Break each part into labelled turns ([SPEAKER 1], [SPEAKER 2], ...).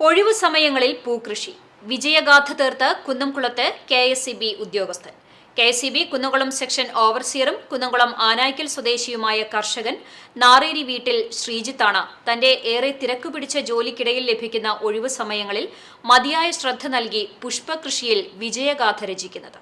[SPEAKER 1] ഒഴിവു സമയങ്ങളിൽ പൂക്കൃഷി. വിജയഗാഥ തീർത്ത് കുന്നംകുളത്ത് കെ എസ് സി ബി ഉദ്യോഗസ്ഥൻ. K S C B Kunnamkulam section ഓവർസിയറും Kunnamkulam Anaykkal സ്വദേശിയുമായ കർഷകൻ നാറേരി വീട്ടിൽ ശ്രീജിത്താണ്. തന്റെ ഏറെ തിരക്ക് പിടിച്ച ജോലിക്കിടയിൽ ലഭിക്കുന്ന ഒഴിവു സമയങ്ങളിൽ മതിയായ ശ്രദ്ധ നൽകി പുഷ്പകൃഷിയിൽ വിജയഗാഥ രചിക്കുന്നത്.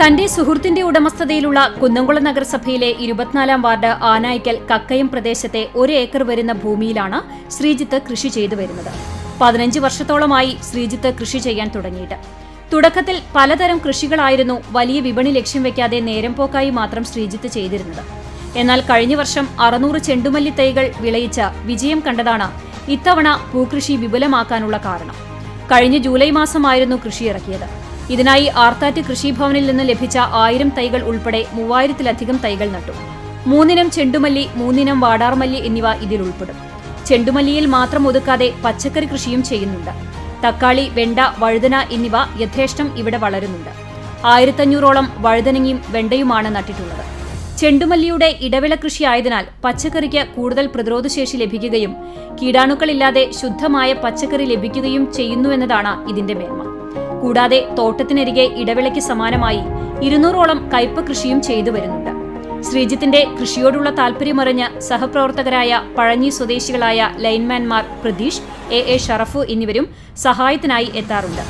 [SPEAKER 1] തന്റെ സുഹൃത്തിന്റെ ഉടമസ്ഥതയിലുള്ള കുന്നംകുളം നഗരസഭയിലെ ഇരുപത്തിനാലാം വാർഡ് ആനായ്ക്കൽ കക്കയം പ്രദേശത്തെ ഒരു ഏക്കർ വരുന്ന ഭൂമിയിലാണ് ശ്രീജിത്ത് കൃഷി ചെയ്തു വരുന്നത്. പതിനഞ്ച് വർഷത്തോളമായി ശ്രീജിത്ത് കൃഷി ചെയ്യാൻ തുടങ്ങിയിട്ട്. തുടക്കത്തിൽ പലതരം കൃഷികളായിരുന്നു വലിയ വിപണി ലക്ഷ്യം വെക്കാതെ നേരം പോക്കായി മാത്രം ശ്രീജിത്ത് ചെയ്തിരുന്നത്. എന്നാൽ കഴിഞ്ഞ വർഷം അറുന്നൂറ് ചെണ്ടുമല്ലി തൈകൾ വിളയിച്ച വിജയം കണ്ടതാണ് ഇത്തവണ പൂക്കൃഷി വിപുലമാക്കാനുള്ള കാരണം. കഴിഞ്ഞ ജൂലൈ മാസമായിരുന്നു കൃഷി ഇറക്കിയത് ഇതിനായി ആർത്താറ്റ് കൃഷിഭവനിൽ നിന്ന് ലഭിച്ച ആയിരം തൈകൾ ഉൾപ്പെടെ മൂവായിരത്തിലധികം തൈകൾ നട്ടു. മൂന്നിനം ചെണ്ടുമല്ലി മൂന്നിനം വാടാർമല്ലി എന്നിവ ഇതിൽ ഉൾപ്പെടും. ചെണ്ടുമല്ലിയിൽ മാത്രം ഒതുക്കാതെ പച്ചക്കറി കൃഷിയും ചെയ്യുന്നുണ്ട്. തക്കാളി വെണ്ട വഴുതന എന്നിവ യഥേഷ്ടം ഇവിടെ വളരുന്നുണ്ട്. ആയിരത്തഞ്ഞൂറോളം വഴുതനങ്ങയും വെണ്ടയുമാണ് നട്ടിട്ടുള്ളത്. ചെണ്ടുമല്ലിയുടെ ഇടവിള കൃഷിയായതിനാൽ പച്ചക്കറിക്ക് കൂടുതൽ പ്രതിരോധശേഷി ലഭിക്കുകയും കീടാണുക്കളില്ലാതെ ശുദ്ധമായ പച്ചക്കറി ലഭിക്കുകയും ചെയ്യുന്നുവെന്നതാണ് ഇതിന്റെ മേന്മ. കൂടാതെ തോട്ടത്തിനരികെ ഇടവേളയ്ക്ക് സമാനമായി ഇരുന്നൂറോളം കയ്പ കൃഷിയും ചെയ്തു വരുന്നുണ്ട്. ശ്രീജിത്തിന്റെ കൃഷിയോടുള്ള താല്പര്യമറിഞ്ഞ് സഹപ്രവർത്തകരായ പഴഞ്ഞി സ്വദേശികളായ ലൈൻമാൻമാർ പ്രതീഷ് എ. എ. ഷറഫു എന്നിവരും സഹായത്തിനായി എത്താറുണ്ട്.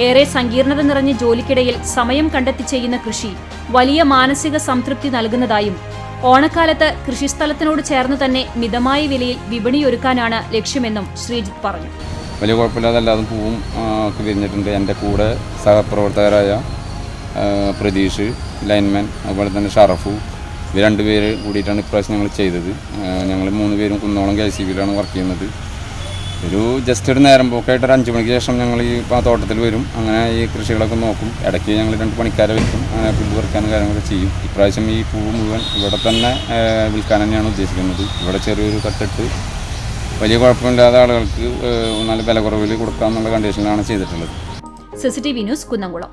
[SPEAKER 1] ഏറെ സങ്കീർണത നിറഞ്ഞ ജോലിക്കിടയിൽ സമയം കണ്ടെത്തി ചെയ്യുന്ന കൃഷി വലിയ മാനസിക സംതൃപ്തി നൽകുന്നതായും ഓണക്കാലത്ത് കൃഷിസ്ഥലത്തിനോട് ചേർന്ന് തന്നെ മിതമായ വിലയിൽ വിപണിയൊരുക്കാനാണ് ലക്ഷ്യമെന്നും ശ്രീജിത്ത് പറഞ്ഞു.
[SPEAKER 2] വലിയ കുഴപ്പമില്ലാതെ എല്ലാതും പൂവും ഒക്കെ വിരിഞ്ഞിട്ടുണ്ട്. എന്റെ കൂടെ സഹപ്രവർത്തകരായ പ്രതീഷ് ലൈൻമാൻ അതുപോലെ തന്നെ ഷറഫു ഇവർ രണ്ടുപേര് കൂടിയിട്ടാണ് ഇപ്രാവശ്യം ഞങ്ങൾ ചെയ്തത്. ഞങ്ങൾ മൂന്ന് പേരും കുന്നോളം കെ സി ബിയിലാണ് വർക്ക് ചെയ്യുന്നത്. ഒരു ജസ്റ്റ് ഒരു നേരം പോക്കായിട്ട് ഒരു അഞ്ച് മണിക്ക് ശേഷം ഞങ്ങൾ ഈ ആ തോട്ടത്തിൽ വരും. അങ്ങനെ ഈ കൃഷികളൊക്കെ നോക്കും. ഇടയ്ക്ക് ഞങ്ങൾ രണ്ട് പണിക്കാരെ വയ്ക്കും അങ്ങനെ പുല്ല് പറിക്കാനും കാര്യങ്ങളൊക്കെ ചെയ്യും. ഇപ്രാവശ്യം ഈ പൂവ് മുഴുവൻ ഇവിടെ തന്നെ വിൽക്കാൻ തന്നെയാണ് ഉദ്ദേശിക്കുന്നത്. ഇവിടെ ചെറിയൊരു കട്ടിട്ട് വലിയ കുഴപ്പമില്ലാതെ ആളുകൾക്ക് നല്ല വില കുറവിൽ കൊടുക്കാമെന്നുള്ള കണ്ടീഷനിലാണ് ചെയ്തിട്ടുള്ളത്.
[SPEAKER 1] CCTV news Kunnamkulam.